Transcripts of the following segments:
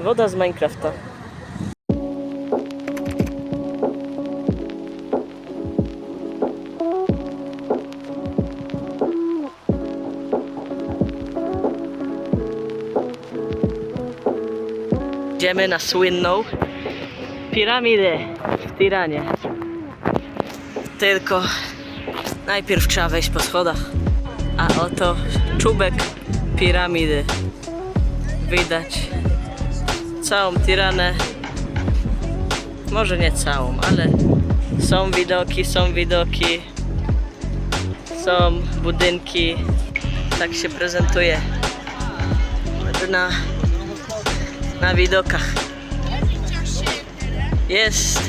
Woda z Minecrafta. Idziemy na słynną piramidę w Tiranie. Tylko najpierw trzeba wejść po schodach. A oto czubek piramidy. Widać całą Tiranę. Może nie całą, ale są widoki, są widoki. Są budynki. Tak się prezentuje na, na widokach. Jest,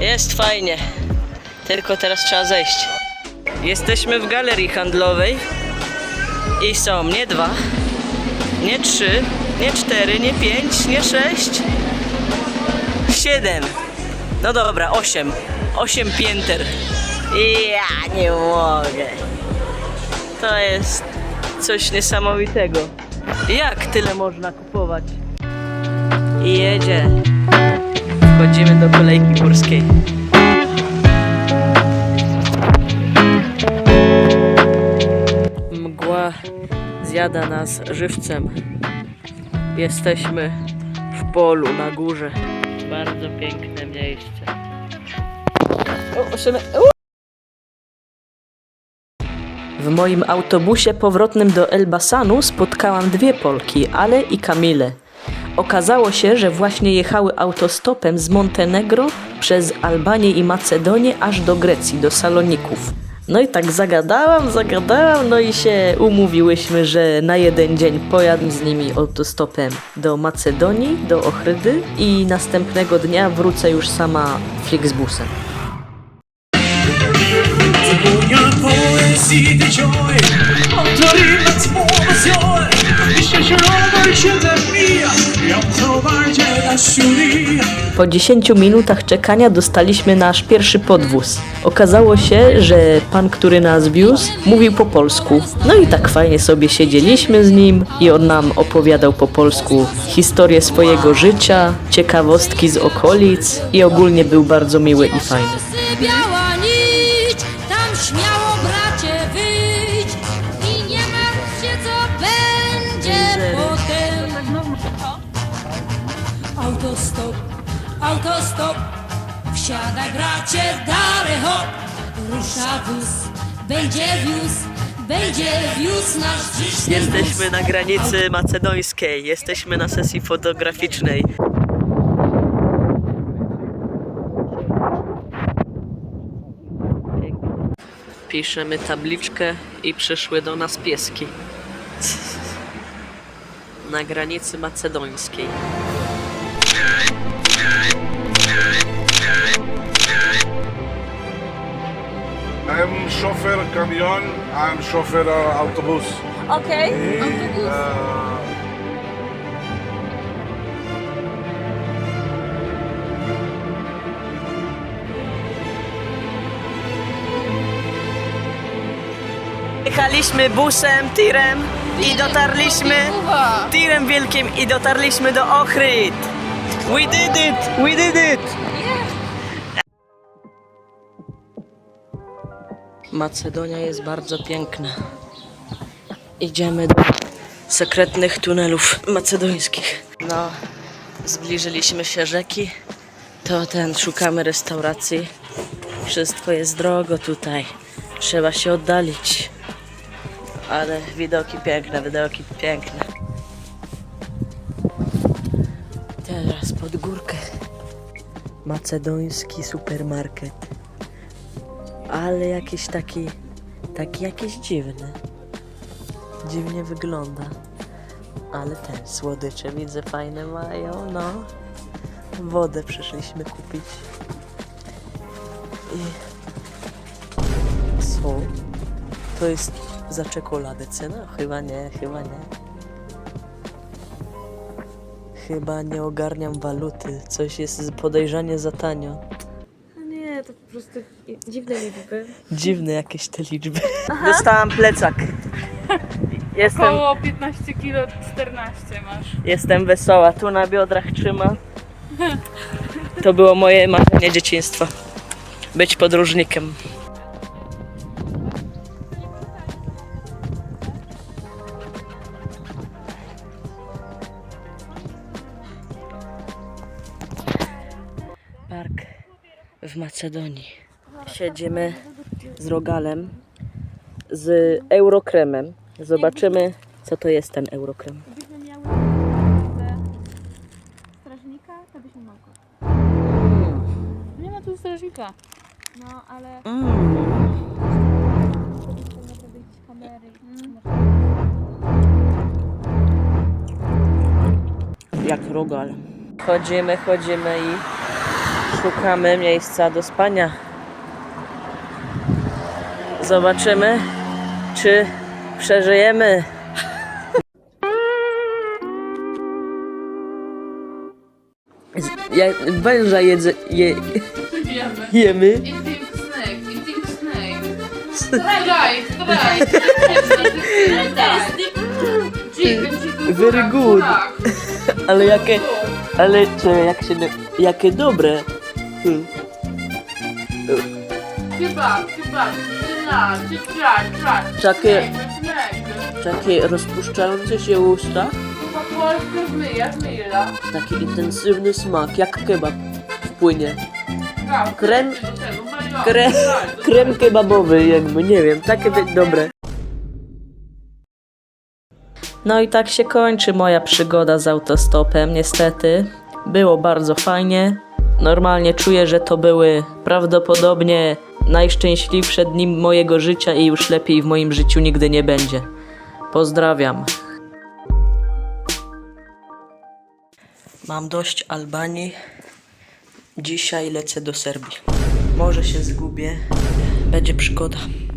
jest fajnie. Tylko teraz trzeba zejść. Jesteśmy w galerii handlowej i są nie dwa, nie trzy, nie cztery, nie pięć, nie sześć, siedem. No dobra, osiem. Osiem pięter. Ja nie mogę. To jest coś niesamowitego. Jak tyle można kupować? I jedzie. Wchodzimy do kolejki górskiej. Mgła zjada nas żywcem. Jesteśmy w polu na górze. Bardzo piękne miejsce. O! W moim autobusie powrotnym do Elbasanu spotkałam dwie Polki, Ale i Kamilę. Okazało się, że właśnie jechały autostopem z Montenegro przez Albanię i Macedonię aż do Grecji, do Saloników. No i tak zagadałam, zagadałam, no i się umówiłyśmy, że na jeden dzień pojadę z nimi autostopem do Macedonii, do Ochrydy i następnego dnia wrócę już sama Flixbusem. Poezji się Po 10 minutach czekania dostaliśmy nasz pierwszy podwóz. Okazało się, że pan, który nas wiózł, mówił po polsku. No i tak fajnie sobie siedzieliśmy z nim i on nam opowiadał po polsku historię swojego życia, ciekawostki z okolic i ogólnie był bardzo miły i fajny. Autostop, autostop, wsiadaj bracie, dalej hop, rusza wóz, będzie wiózł, będzie wiózł nasz dziś. Jesteśmy na granicy macedońskiej, jesteśmy na sesji fotograficznej. Piszemy tabliczkę i przyszły do nas pieski. Na granicy macedońskiej. I'm chauffeur camion, I'm chauffeur uh, autobus. Okay. Uh, Jechaliśmy busem, tirem i dotarliśmy tirem wielkim i dotarliśmy do Ochryd. We did it! We did it! Macedonia jest bardzo piękna. Idziemy do sekretnych tunelów macedońskich. No, zbliżyliśmy się rzeki. To ten, szukamy restauracji. Wszystko jest drogo tutaj. Trzeba się oddalić. Ale widoki piękne, widoki piękne. Teraz pod górkę. Macedoński supermarket. Ale jakiś taki, taki jakiś dziwny. Dziwnie wygląda. Ale ten, słodycze widzę fajne mają, no. Wodę przyszliśmy kupić. I co? To jest za czekoladę cena? Chyba nie, chyba nie. Chyba nie ogarniam waluty. Coś jest podejrzanie za tanio. To po prostu dziwne liczby. Dziwne jakieś te liczby. Dostałam plecak. Jestem, Około 15 kilo 14 masz. jestem wesoła. Tu na biodrach trzyma. To było moje marzenie dzieciństwa. Być podróżnikiem. W Macedonii. Siedzimy z rogalem, z eurokremem. Zobaczymy, co to jest ten eurokrem. Gdybyśmy miały strażnika, to byśmy mogli. Nie ma tu strażnika. No, ale Mm. Jak rogal. Chodzimy, chodzimy i szukamy miejsca do spania. Zobaczymy, czy przeżyjemy. Ja, węża jedzę, je, jemy. Eating snake, eating snake. Try, try. Chicken, chicken. Very good. Tak. Ale jakie, ale czy, jak się, jakie dobre. Kebab, kebab. Try, try, try. Takie-. Takie rozpuszczające się usta. Po polsku zmyja, zmyja. Taki intensywny smak, jak kebab wpłynie. Tak, Krem- do tego, mają. Krem, Tak, krem kebabowy jakby, nie wiem, takie dobre. No i tak się kończy moja przygoda z autostopem, niestety. Było bardzo fajnie. Normalnie czuję, że to były prawdopodobnie najszczęśliwsze dni mojego życia i już lepiej w moim życiu nigdy nie będzie. Pozdrawiam. Mam dość Albanii. Dzisiaj lecę do Serbii. Może się zgubię. Będzie przygoda.